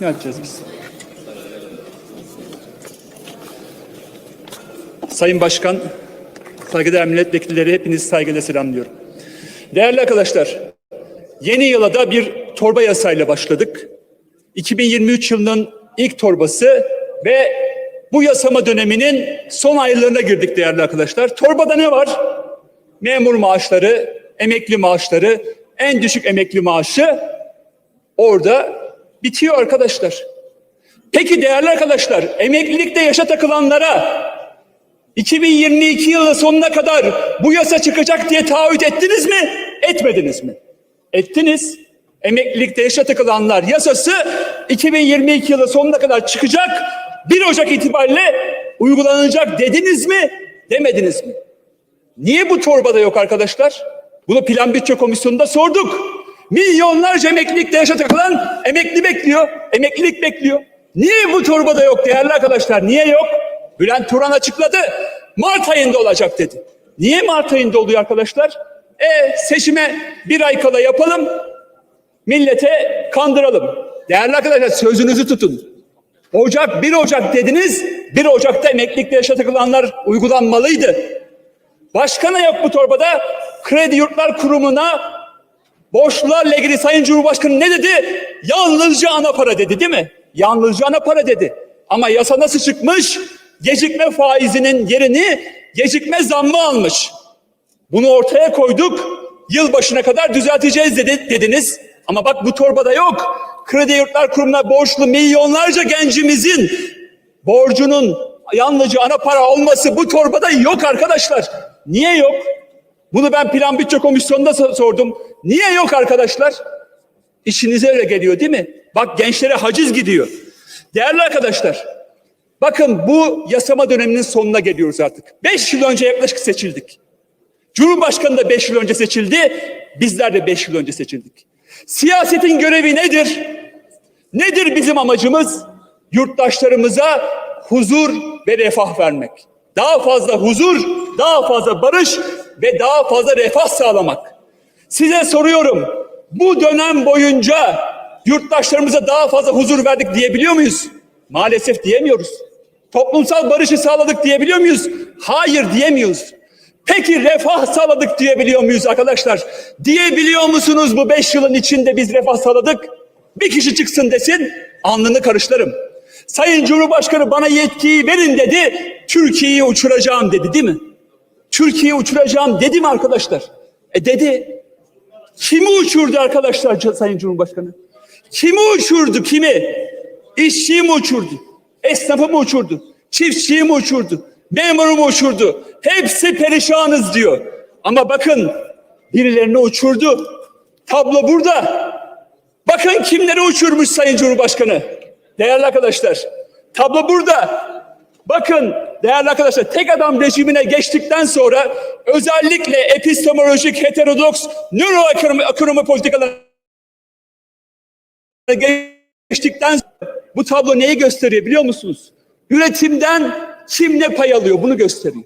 Ne yapacağız biz? Sayın Başkan, saygıdeğer milletvekilleri hepinizi saygıyla selamlıyorum. Değerli arkadaşlar, yeni yıla da bir torba yasayla başladık. 2023 yılının ilk torbası ve bu yasama döneminin son aylarına girdik değerli arkadaşlar. Torbada ne var? Memur maaşları, emekli maaşları, en düşük emekli maaşı orada bitiyor arkadaşlar. Peki değerli arkadaşlar, emeklilikte yaşa takılanlara 2022 yılı sonuna kadar bu yasa çıkacak diye taahhüt ettiniz mi? Etmediniz mi? Ettiniz. Emeklilikte yaşa takılanlar yasası 2022 yılı sonuna kadar çıkacak. 1 Ocak itibariyle uygulanacak dediniz mi? Demediniz mi? Niye bu torbada yok arkadaşlar? Bunu Plan Bütçe Komisyonu'nda sorduk. Milyonlarca emeklilikte yaşa takılan emekli bekliyor. Emeklilik bekliyor. Niye bu torbada yok değerli arkadaşlar? Niye yok? Bülent Turan açıkladı. Mart ayında olacak dedi. Niye Mart ayında oluyor arkadaşlar? E seçime bir ay kala yapalım. Millete kandıralım. Değerli arkadaşlar sözünüzü tutun. Ocak 1 Ocak dediniz. 1 Ocak'ta emeklilikte yaşa takılanlar uygulanmalıydı. Başka ne yok bu torbada? Kredi Yurtlar Kurumu'na borçlularla ilgili Sayın Cumhurbaşkanı ne dedi? Yalnızca ana para dedi değil mi? Yalnızca ana para dedi. Ama yasa nasıl çıkmış? Gecikme faizinin yerini gecikme zammı almış. Bunu ortaya koyduk. Yılbaşına kadar düzelteceğiz dedi, dediniz. Ama bak bu torbada yok. Kredi Yurtlar Kurumu'na borçlu milyonlarca gencimizin borcunun yalnızca ana para olması bu torbada yok arkadaşlar. Niye yok? Bunu ben Plan Bütçe Komisyonu'nda so- sordum. Niye yok arkadaşlar? İşinize öyle geliyor değil mi? Bak gençlere haciz gidiyor. Değerli arkadaşlar, bakın bu yasama döneminin sonuna geliyoruz artık. Beş yıl önce yaklaşık seçildik. Cumhurbaşkanı da beş yıl önce seçildi, bizler de beş yıl önce seçildik. Siyasetin görevi nedir? Nedir bizim amacımız? Yurttaşlarımıza huzur ve refah vermek. Daha fazla huzur, daha fazla barış ve daha fazla refah sağlamak. Size soruyorum. Bu dönem boyunca yurttaşlarımıza daha fazla huzur verdik diyebiliyor muyuz? Maalesef diyemiyoruz. Toplumsal barışı sağladık diyebiliyor muyuz? Hayır diyemiyoruz. Peki refah sağladık diyebiliyor muyuz arkadaşlar? Diyebiliyor musunuz bu beş yılın içinde biz refah sağladık? Bir kişi çıksın desin, alnını karıştırırım. Sayın Cumhurbaşkanı bana yetkiyi verin dedi, Türkiye'yi uçuracağım dedi değil mi? Türkiye'yi uçuracağım dedi mi arkadaşlar? E dedi. Kimi uçurdu arkadaşlar Sayın Cumhurbaşkanı? Kimi uçurdu kimi? İşçiyi mi uçurdu? Esnafı mı uçurdu? Çiftçiyi mi uçurdu? Memuru mu uçurdu? Hepsi perişanız diyor. Ama bakın birilerini uçurdu. Tablo burada. Bakın kimleri uçurmuş Sayın Cumhurbaşkanı. Değerli arkadaşlar. Tablo burada. Bakın değerli arkadaşlar tek adam rejimine geçtikten sonra özellikle epistemolojik heterodoks nöroekonomi ekonomi politikalarına geçtikten sonra bu tablo neyi gösteriyor biliyor musunuz? Üretimden kim ne pay alıyor bunu gösteriyor.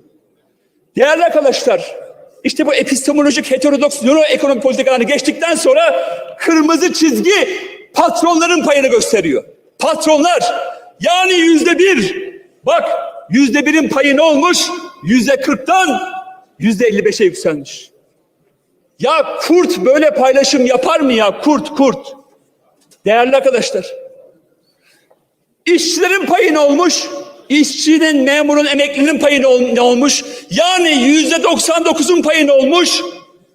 Değerli arkadaşlar işte bu epistemolojik heterodoks nöroekonomi politikalarını geçtikten sonra kırmızı çizgi patronların payını gösteriyor. Patronlar yani yüzde bir bak yüzde birin payı ne olmuş? Yüzde kırktan yüzde elli beşe yükselmiş. Ya kurt böyle paylaşım yapar mı ya kurt kurt? Değerli arkadaşlar İşçilerin payı ne olmuş? İşçinin, memurun, emeklinin payı ne ol- ne olmuş? Yani yüzde 99'un payı ne olmuş?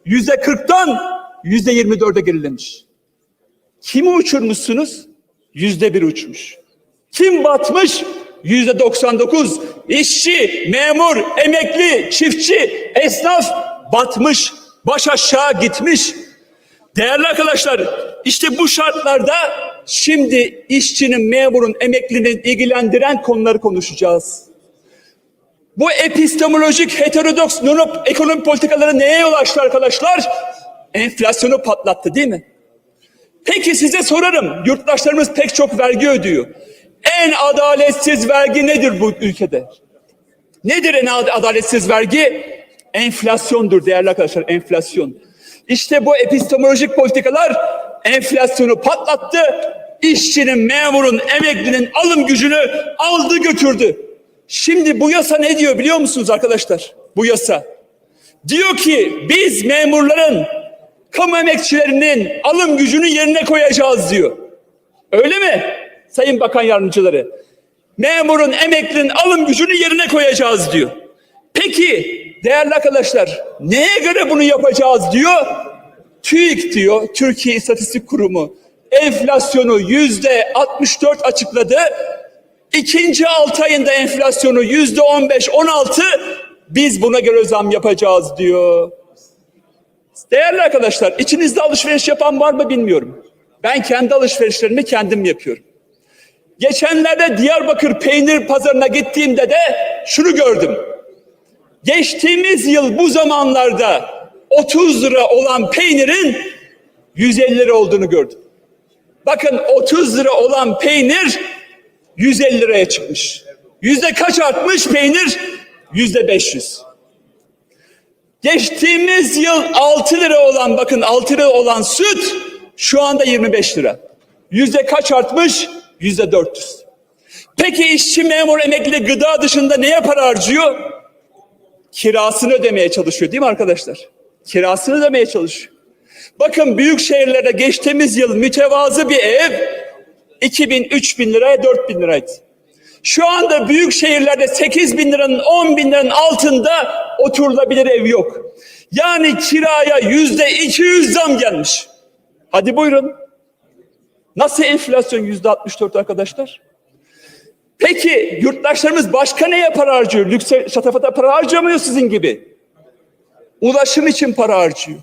Yüzde 40'tan yüzde 24'e gerilemiş. Kimi uçurmuşsunuz? Yüzde bir uçmuş. Kim batmış? Yüzde 99. İşçi, memur, emekli, çiftçi, esnaf batmış. Baş aşağı gitmiş. Değerli arkadaşlar, işte bu şartlarda şimdi işçinin, memurun, emeklinin ilgilendiren konuları konuşacağız. Bu epistemolojik heterodoks ekonomi politikaları neye yol açtı arkadaşlar? Enflasyonu patlattı değil mi? Peki size sorarım. Yurttaşlarımız pek çok vergi ödüyor. En adaletsiz vergi nedir bu ülkede? Nedir en ad- adaletsiz vergi? Enflasyondur değerli arkadaşlar, enflasyon. İşte bu epistemolojik politikalar enflasyonu patlattı. işçinin, memurun, emeklinin alım gücünü aldı götürdü. Şimdi bu yasa ne diyor biliyor musunuz arkadaşlar? Bu yasa. Diyor ki biz memurların, kamu emekçilerinin alım gücünü yerine koyacağız diyor. Öyle mi? Sayın Bakan Yardımcıları. Memurun, emeklinin alım gücünü yerine koyacağız diyor. Peki değerli arkadaşlar neye göre bunu yapacağız diyor? TÜİK diyor, Türkiye İstatistik Kurumu enflasyonu yüzde 64 açıkladı. İkinci altı ayında enflasyonu yüzde 15, 16 biz buna göre zam yapacağız diyor. Değerli arkadaşlar içinizde alışveriş yapan var mı bilmiyorum. Ben kendi alışverişlerimi kendim yapıyorum. Geçenlerde Diyarbakır peynir pazarına gittiğimde de şunu gördüm. Geçtiğimiz yıl bu zamanlarda 30 lira olan peynirin 150 lira olduğunu gördüm. Bakın 30 lira olan peynir 150 liraya çıkmış. Yüzde kaç artmış peynir? Yüzde 500. Geçtiğimiz yıl 6 lira olan bakın 6 lira olan süt şu anda 25 lira. Yüzde kaç artmış? Yüzde 400. Peki işçi, memur, emekli gıda dışında neye para harcıyor? Kirasını ödemeye çalışıyor değil mi arkadaşlar? Kirasını ödemeye çalışıyor. Bakın büyük şehirlerde geçtiğimiz yıl mütevazı bir ev 2000, 3000 liraya 4000 liraydı. Şu anda büyük şehirlerde 8 bin liranın 10 bin liranın altında oturulabilir ev yok. Yani kiraya yüzde 200 zam gelmiş. Hadi buyurun. Nasıl enflasyon yüzde 64 arkadaşlar? Peki yurttaşlarımız başka neye para harcıyor? Lükse şatafata para harcamıyor sizin gibi. Ulaşım için para harcıyor.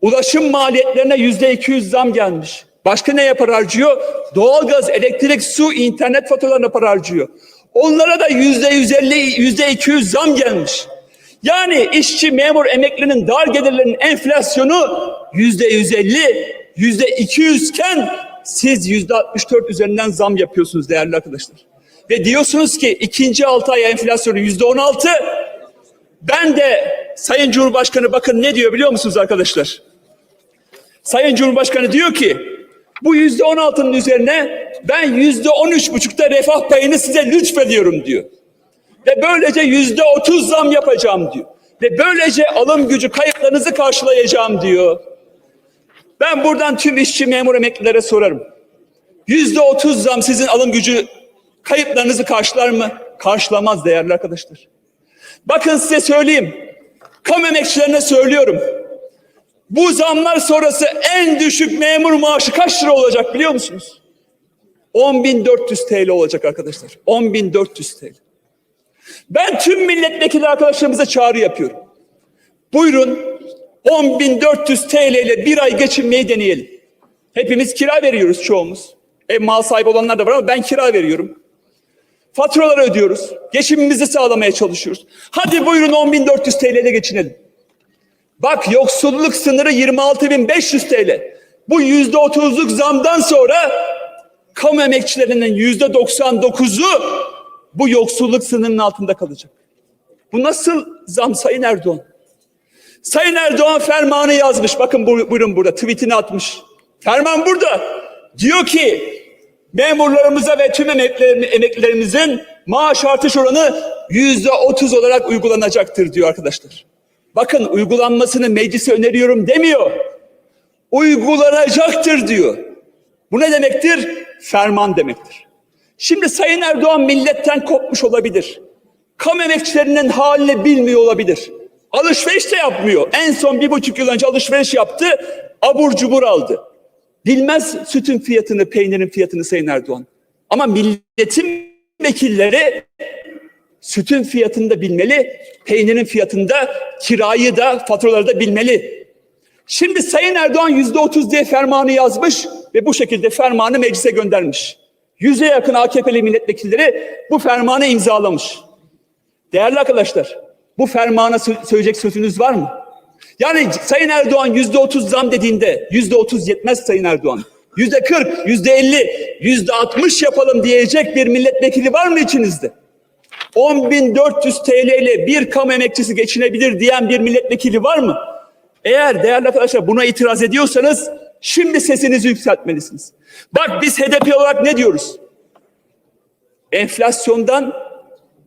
Ulaşım maliyetlerine yüzde 200 zam gelmiş. Başka neye para harcıyor? Doğalgaz, elektrik, su, internet faturalarına para harcıyor. Onlara da yüzde 150, yüzde 200 zam gelmiş. Yani işçi, memur, emeklinin dar gelirlerinin enflasyonu yüzde 150, yüzde 200 iken siz yüzde 64 üzerinden zam yapıyorsunuz değerli arkadaşlar. Ve diyorsunuz ki ikinci altı ay enflasyonu yüzde 16. Ben de Sayın Cumhurbaşkanı bakın ne diyor biliyor musunuz arkadaşlar? Sayın Cumhurbaşkanı diyor ki bu yüzde on altının üzerine ben yüzde on üç buçukta refah payını size lütfediyorum diyor. Ve böylece yüzde otuz zam yapacağım diyor. Ve böylece alım gücü kayıplarınızı karşılayacağım diyor. Ben buradan tüm işçi memur emeklilere sorarım. Yüzde otuz zam sizin alım gücü kayıplarınızı karşılar mı? Karşılamaz değerli arkadaşlar. Bakın size söyleyeyim. Kamu emekçilerine söylüyorum. Bu zamlar sonrası en düşük memur maaşı kaç lira olacak biliyor musunuz? 10.400 TL olacak arkadaşlar. 10.400 TL. Ben tüm milletvekili arkadaşlarımıza çağrı yapıyorum. Buyurun 10.400 TL ile bir ay geçinmeyi deneyelim. Hepimiz kira veriyoruz çoğumuz. Ev mal sahibi olanlar da var ama ben kira veriyorum. Faturaları ödüyoruz. Geçimimizi sağlamaya çalışıyoruz. Hadi buyurun 10.400 TL ile geçinelim. Bak yoksulluk sınırı 26.500 TL. Bu yüzde otuzluk zamdan sonra kamu emekçilerinin yüzde 99'u bu yoksulluk sınırının altında kalacak. Bu nasıl zam Sayın Erdoğan? Sayın Erdoğan fermanı yazmış. Bakın bu- buyurun burada tweetini atmış. Ferman burada. Diyor ki memurlarımıza ve tüm emeklilerimi- emeklilerimizin maaş artış oranı yüzde otuz olarak uygulanacaktır diyor arkadaşlar. Bakın uygulanmasını meclise öneriyorum demiyor. Uygulanacaktır diyor. Bu ne demektir? Ferman demektir. Şimdi Sayın Erdoğan milletten kopmuş olabilir. Kamu emekçilerinin halini bilmiyor olabilir. Alışveriş de yapmıyor. En son bir buçuk yıl önce alışveriş yaptı. Abur cubur aldı. Bilmez sütün fiyatını, peynirin fiyatını Sayın Erdoğan. Ama milletin vekilleri sütün fiyatını da bilmeli, peynirin fiyatını da, kirayı da, faturaları da bilmeli. Şimdi Sayın Erdoğan yüzde otuz diye fermanı yazmış ve bu şekilde fermanı meclise göndermiş. Yüze yakın AKP'li milletvekilleri bu fermanı imzalamış. Değerli arkadaşlar, bu fermana sö- söyleyecek sözünüz var mı? Yani Sayın Erdoğan yüzde otuz zam dediğinde yüzde otuz yetmez Sayın Erdoğan. Yüzde kırk, yüzde elli, yüzde altmış yapalım diyecek bir milletvekili var mı içinizde? 10.400 TL ile bir kamu emekçisi geçinebilir diyen bir milletvekili var mı? Eğer değerli arkadaşlar buna itiraz ediyorsanız Şimdi sesinizi yükseltmelisiniz. Bak biz HDP olarak ne diyoruz? Enflasyondan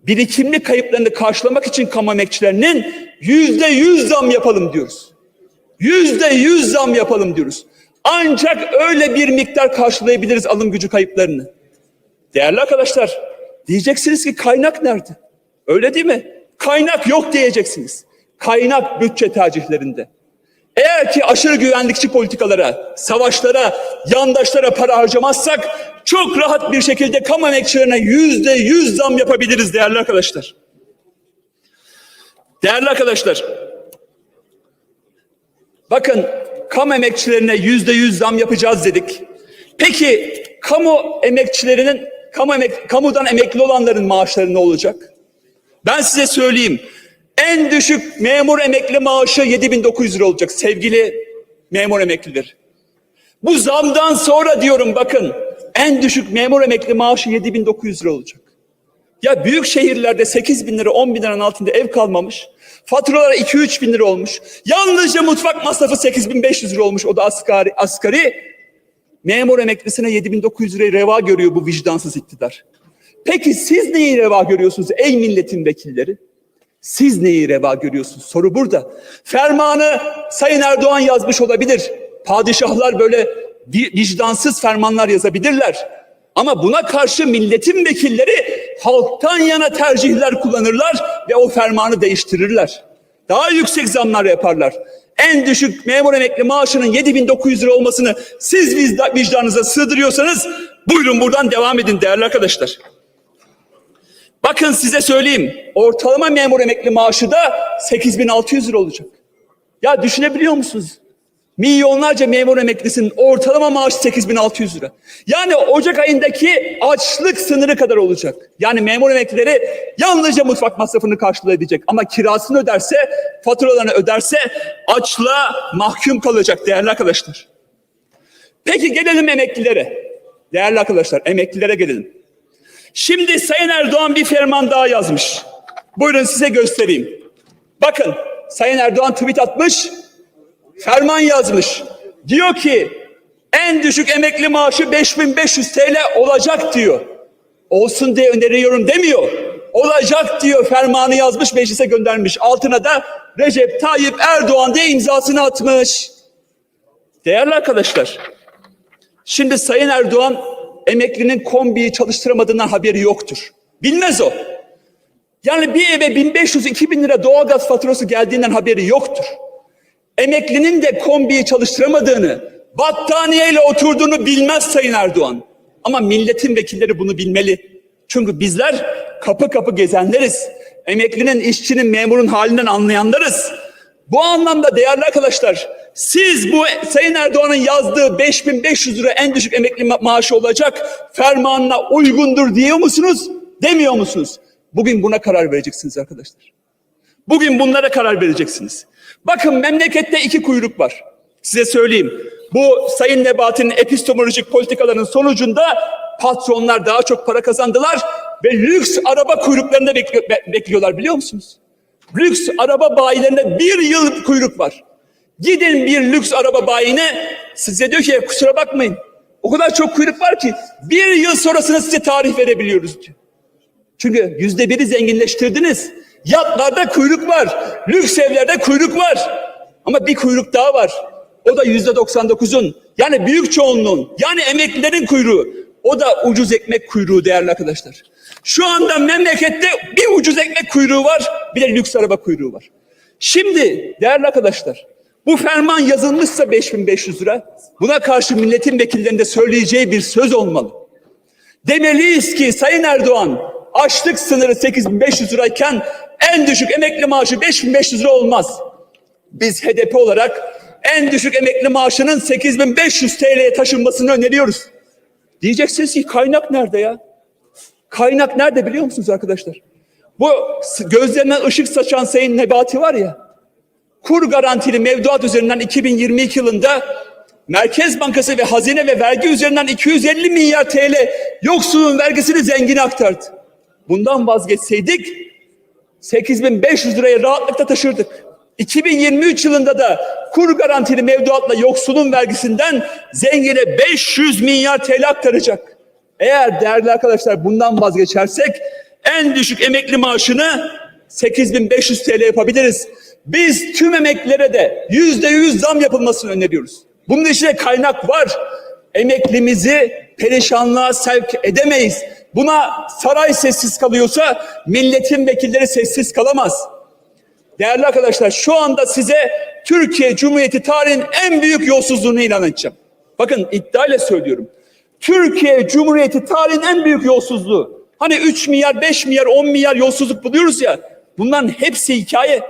birikimli kayıplarını karşılamak için kamu emekçilerinin yüzde yüz zam yapalım diyoruz. Yüzde yüz zam yapalım diyoruz. Ancak öyle bir miktar karşılayabiliriz alım gücü kayıplarını. Değerli arkadaşlar, diyeceksiniz ki kaynak nerede? Öyle değil mi? Kaynak yok diyeceksiniz. Kaynak bütçe tercihlerinde. Eğer ki aşırı güvenlikçi politikalara, savaşlara, yandaşlara para harcamazsak çok rahat bir şekilde kamu emekçilerine yüzde yüz zam yapabiliriz değerli arkadaşlar. Değerli arkadaşlar, bakın kamu emekçilerine yüzde yüz zam yapacağız dedik. Peki kamu emekçilerinin, kamu emek, kamudan emekli olanların maaşları ne olacak? Ben size söyleyeyim. En düşük memur emekli maaşı 7900 lira olacak sevgili memur emekliler. Bu zamdan sonra diyorum bakın en düşük memur emekli maaşı 7900 lira olacak. Ya büyük şehirlerde 8 bin lira 10 bin liranın altında ev kalmamış. Faturalar 2-3 bin lira olmuş. Yalnızca mutfak masrafı 8500 lira olmuş. O da asgari. asgari. Memur emeklisine 7900 lirayı reva görüyor bu vicdansız iktidar. Peki siz neyi reva görüyorsunuz ey milletin vekilleri? Siz neyi reva görüyorsunuz? Soru burada. Fermanı Sayın Erdoğan yazmış olabilir. Padişahlar böyle vicdansız fermanlar yazabilirler. Ama buna karşı milletin vekilleri halktan yana tercihler kullanırlar ve o fermanı değiştirirler. Daha yüksek zamlar yaparlar. En düşük memur emekli maaşının 7900 lira olmasını siz vicdanınıza sığdırıyorsanız buyurun buradan devam edin değerli arkadaşlar. Bakın size söyleyeyim. Ortalama memur emekli maaşı da 8600 lira olacak. Ya düşünebiliyor musunuz? Milyonlarca memur emeklisinin ortalama maaşı 8600 lira. Yani Ocak ayındaki açlık sınırı kadar olacak. Yani memur emeklileri yalnızca mutfak masrafını karşılayabilecek. Ama kirasını öderse, faturalarını öderse açlığa mahkum kalacak değerli arkadaşlar. Peki gelelim emeklilere. Değerli arkadaşlar emeklilere gelelim. Şimdi Sayın Erdoğan bir ferman daha yazmış. Buyurun size göstereyim. Bakın Sayın Erdoğan tweet atmış, ferman yazmış. Diyor ki en düşük emekli maaşı 5500 TL olacak diyor. Olsun diye öneriyorum demiyor. Olacak diyor fermanı yazmış meclise göndermiş. Altına da Recep Tayyip Erdoğan diye imzasını atmış. Değerli arkadaşlar, şimdi Sayın Erdoğan emeklinin kombiyi çalıştıramadığından haberi yoktur. Bilmez o. Yani bir eve 1500-2000 lira doğalgaz faturası geldiğinden haberi yoktur. Emeklinin de kombiyi çalıştıramadığını, battaniyeyle oturduğunu bilmez Sayın Erdoğan. Ama milletin vekilleri bunu bilmeli. Çünkü bizler kapı kapı gezenleriz. Emeklinin, işçinin, memurun halinden anlayanlarız. Bu anlamda değerli arkadaşlar siz bu Sayın Erdoğan'ın yazdığı 5500 lira en düşük emekli ma maaşı olacak fermanına uygundur diyor musunuz? Demiyor musunuz? Bugün buna karar vereceksiniz arkadaşlar. Bugün bunlara karar vereceksiniz. Bakın memlekette iki kuyruk var. Size söyleyeyim. Bu Sayın Nebati'nin epistemolojik politikalarının sonucunda patronlar daha çok para kazandılar ve lüks araba kuyruklarında bekliyorlar biliyor musunuz? Lüks araba bayilerinde bir yıl kuyruk var. Gidin bir lüks araba bayine size diyor ki kusura bakmayın. O kadar çok kuyruk var ki bir yıl sonrasını size tarih verebiliyoruz diyor. Çünkü yüzde biri zenginleştirdiniz. Yatlarda kuyruk var. Lüks evlerde kuyruk var. Ama bir kuyruk daha var. O da yüzde doksan dokuzun. Yani büyük çoğunluğun. Yani emeklilerin kuyruğu. O da ucuz ekmek kuyruğu değerli arkadaşlar. Şu anda memlekette bir ucuz ekmek kuyruğu var. Bir de lüks araba kuyruğu var. Şimdi değerli arkadaşlar bu ferman yazılmışsa 5500 lira buna karşı milletin vekillerinde söyleyeceği bir söz olmalı. Demeliyiz ki Sayın Erdoğan açlık sınırı 8500 lirayken en düşük emekli maaşı 5500 lira olmaz. Biz HDP olarak en düşük emekli maaşının 8500 TL'ye taşınmasını öneriyoruz. Diyeceksiniz ki kaynak nerede ya? Kaynak nerede biliyor musunuz arkadaşlar? Bu gözlerinden ışık saçan Sayın Nebati var ya, kur garantili mevduat üzerinden 2022 yılında Merkez Bankası ve hazine ve vergi üzerinden 250 milyar TL yoksulun vergisini zengine aktardı. Bundan vazgeçseydik 8500 liraya rahatlıkla taşırdık. 2023 yılında da kur garantili mevduatla yoksulun vergisinden zengine 500 milyar TL aktaracak. Eğer değerli arkadaşlar bundan vazgeçersek en düşük emekli maaşını 8500 TL yapabiliriz. Biz tüm emeklilere de yüzde yüz zam yapılmasını öneriyoruz. Bunun içinde kaynak var. Emeklimizi perişanlığa sevk edemeyiz. Buna saray sessiz kalıyorsa milletin vekilleri sessiz kalamaz. Değerli arkadaşlar şu anda size Türkiye Cumhuriyeti tarihinin en büyük yolsuzluğunu ilan edeceğim. Bakın iddiayla söylüyorum. Türkiye Cumhuriyeti tarihinin en büyük yolsuzluğu. Hani 3 milyar, 5 milyar, 10 milyar yolsuzluk buluyoruz ya. Bunların hepsi hikaye.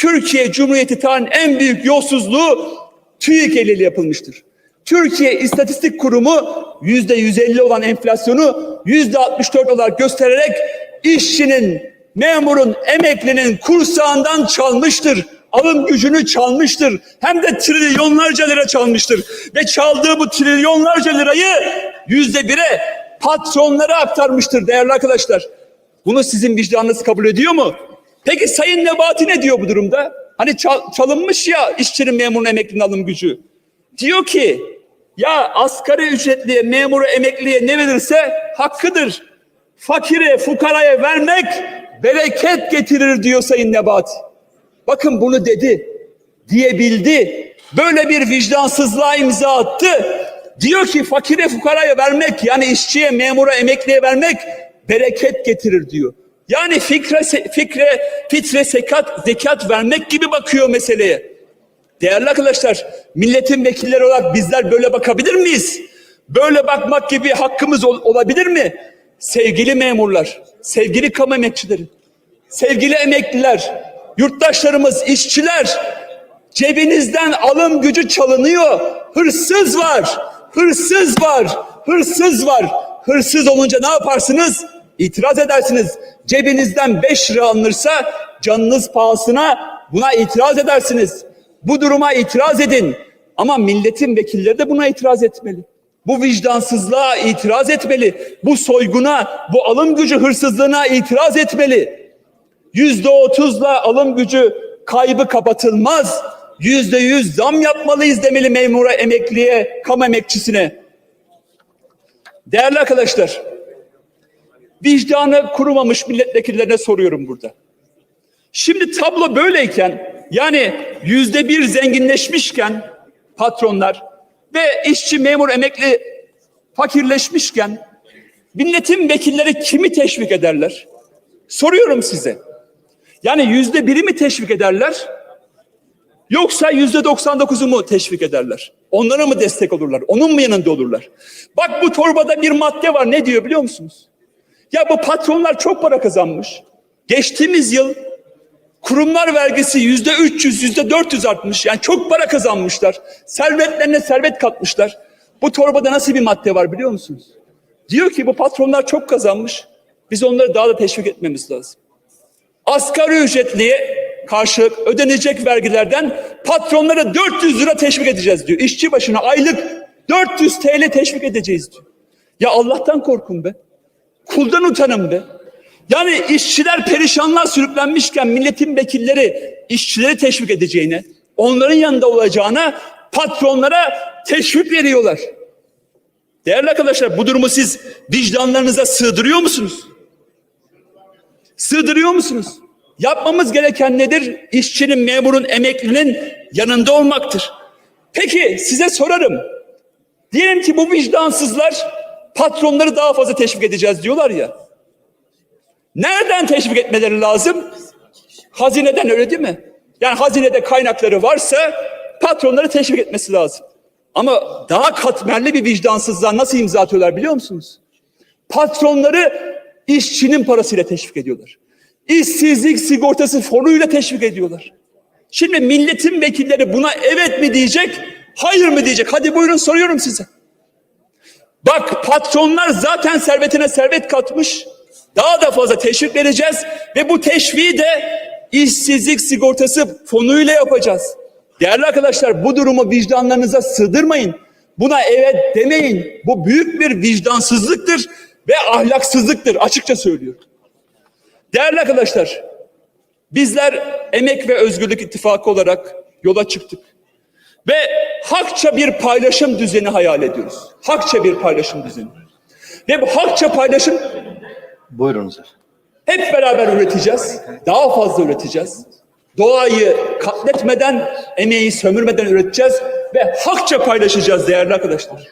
Türkiye Cumhuriyeti tarihinin en büyük yolsuzluğu TÜİK eliyle yapılmıştır. Türkiye İstatistik Kurumu yüzde 150 olan enflasyonu yüzde 64 olarak göstererek işçinin, memurun, emeklinin kursağından çalmıştır. Alım gücünü çalmıştır. Hem de trilyonlarca lira çalmıştır. Ve çaldığı bu trilyonlarca lirayı yüzde bire patronlara aktarmıştır değerli arkadaşlar. Bunu sizin vicdanınız kabul ediyor mu? Peki Sayın Nebati ne diyor bu durumda? Hani çal- çalınmış ya işçinin, memurun, emeklinin alım gücü. Diyor ki ya asgari ücretliye, memuru, emekliye ne verirse hakkıdır. Fakire, fukaraya vermek bereket getirir diyor Sayın Nebati. Bakın bunu dedi, diyebildi. Böyle bir vicdansızlığa imza attı. Diyor ki fakire fukaraya vermek yani işçiye, memura, emekliye vermek bereket getirir diyor. Yani fikre, fikre, fitre, sekat, zekat vermek gibi bakıyor meseleye. Değerli arkadaşlar, milletin vekilleri olarak bizler böyle bakabilir miyiz? Böyle bakmak gibi hakkımız ol- olabilir mi? Sevgili memurlar, sevgili kamu emekçileri, sevgili emekliler, yurttaşlarımız, işçiler, cebinizden alım gücü çalınıyor. Hırsız var, hırsız var, hırsız var. Hırsız olunca ne yaparsınız? İtiraz edersiniz. Cebinizden 5 lira alınırsa canınız pahasına buna itiraz edersiniz. Bu duruma itiraz edin. Ama milletin vekilleri de buna itiraz etmeli. Bu vicdansızlığa itiraz etmeli. Bu soyguna, bu alım gücü hırsızlığına itiraz etmeli. Yüzde otuzla alım gücü kaybı kapatılmaz. Yüzde yüz zam yapmalıyız demeli memura, emekliye, kamu emekçisine. Değerli arkadaşlar, vicdanı kurumamış milletvekillerine soruyorum burada. Şimdi tablo böyleyken yani yüzde bir zenginleşmişken patronlar ve işçi, memur, emekli fakirleşmişken milletin vekilleri kimi teşvik ederler? Soruyorum size. Yani yüzde biri mi teşvik ederler? Yoksa yüzde 99'u mu teşvik ederler? Onlara mı destek olurlar? Onun mu yanında olurlar? Bak bu torbada bir madde var. Ne diyor biliyor musunuz? Ya bu patronlar çok para kazanmış. Geçtiğimiz yıl kurumlar vergisi yüzde 300, yüzde 400 artmış. Yani çok para kazanmışlar. Servetlerine servet katmışlar. Bu torbada nasıl bir madde var biliyor musunuz? Diyor ki bu patronlar çok kazanmış. Biz onları daha da teşvik etmemiz lazım. Asgari ücretliye karşılık ödenecek vergilerden patronlara 400 lira teşvik edeceğiz diyor. İşçi başına aylık 400 TL teşvik edeceğiz diyor. Ya Allah'tan korkun be. Kuldan utanın be. Yani işçiler perişanlığa sürüklenmişken milletin vekilleri işçileri teşvik edeceğine, onların yanında olacağına patronlara teşvik veriyorlar. Değerli arkadaşlar bu durumu siz vicdanlarınıza sığdırıyor musunuz? Sığdırıyor musunuz? Yapmamız gereken nedir? İşçinin, memurun, emeklinin yanında olmaktır. Peki size sorarım. Diyelim ki bu vicdansızlar patronları daha fazla teşvik edeceğiz diyorlar ya. Nereden teşvik etmeleri lazım? Hazineden öyle değil mi? Yani hazinede kaynakları varsa patronları teşvik etmesi lazım. Ama daha katmerli bir vicdansızlığa nasıl imza atıyorlar biliyor musunuz? Patronları işçinin parasıyla teşvik ediyorlar. İşsizlik sigortası fonuyla teşvik ediyorlar. Şimdi milletin vekilleri buna evet mi diyecek, hayır mı diyecek? Hadi buyurun soruyorum size. Bak patronlar zaten servetine servet katmış. Daha da fazla teşvik vereceğiz ve bu teşviği de işsizlik sigortası fonuyla yapacağız. Değerli arkadaşlar bu durumu vicdanlarınıza sığdırmayın. Buna evet demeyin. Bu büyük bir vicdansızlıktır ve ahlaksızlıktır açıkça söylüyorum. Değerli arkadaşlar Bizler Emek ve Özgürlük İttifakı olarak yola çıktık. Ve hakça bir paylaşım düzeni hayal ediyoruz. Hakça bir paylaşım düzeni. Ve bu hakça paylaşım Buyurunuz efendim. hep beraber üreteceğiz. Daha fazla üreteceğiz. Doğayı katletmeden, emeği sömürmeden üreteceğiz ve hakça paylaşacağız değerli arkadaşlar.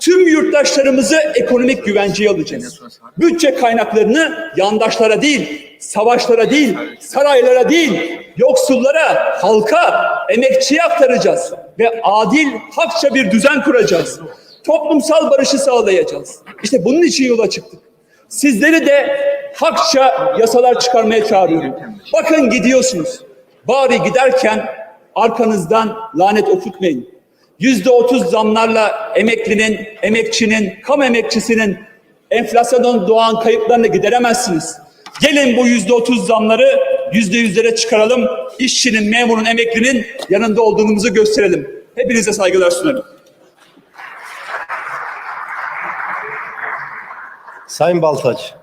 Tüm yurttaşlarımızı ekonomik güvenceye alacağız. Bütçe kaynaklarını yandaşlara değil, savaşlara değil, saraylara değil, yoksullara, halka, emekçiye aktaracağız. Ve adil, hakça bir düzen kuracağız. Toplumsal barışı sağlayacağız. İşte bunun için yola çıktık. Sizleri de hakça yasalar çıkarmaya çağırıyorum. Bakın gidiyorsunuz. Bari giderken arkanızdan lanet okutmayın. Yüzde otuz zamlarla emeklinin, emekçinin, kamu emekçisinin enflasyondan doğan kayıplarını gideremezsiniz. Gelin bu yüzde otuz zamları yüzde yüzlere çıkaralım. İşçinin, memurun, emeklinin yanında olduğumuzu gösterelim. Hepinize saygılar sunarım. Sayın Baltaç.